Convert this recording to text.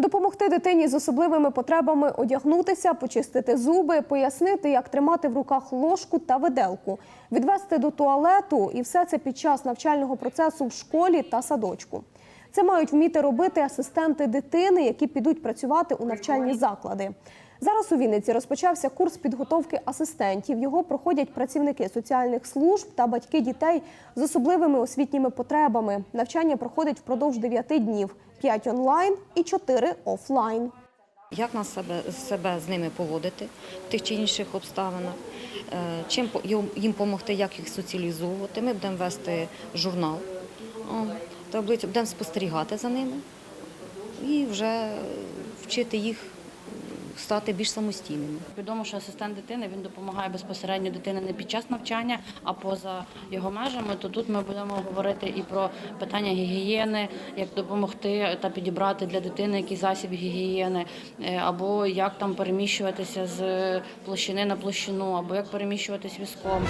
Допомогти дитині з особливими потребами одягнутися, почистити зуби, пояснити, як тримати в руках ложку та виделку, відвести до туалету і все це під час навчального процесу в школі та садочку. Це мають вміти робити асистенти дитини, які підуть працювати у навчальні заклади. Зараз у Вінниці розпочався курс підготовки асистентів. Його проходять працівники соціальних служб та батьки дітей з особливими освітніми потребами. Навчання проходить впродовж 9 днів: 5 онлайн і 4 офлайн. Як нас себе, себе з ними поводити в тих чи інших обставинах, е, чим їм- допомогти, як їх соціалізовувати. Ми будемо вести журнал, таблицю, будемо спостерігати за ними і вже вчити їх стати більш самостійними. Відомо, що асистент дитини він допомагає безпосередньо дитині не під час навчання, а поза його межами. То тут ми будемо говорити і про питання гігієни, як допомогти та підібрати для дитини якийсь засіб гігієни, е, або як там переміщуватися з площини на площину, або як переміщуватись візком.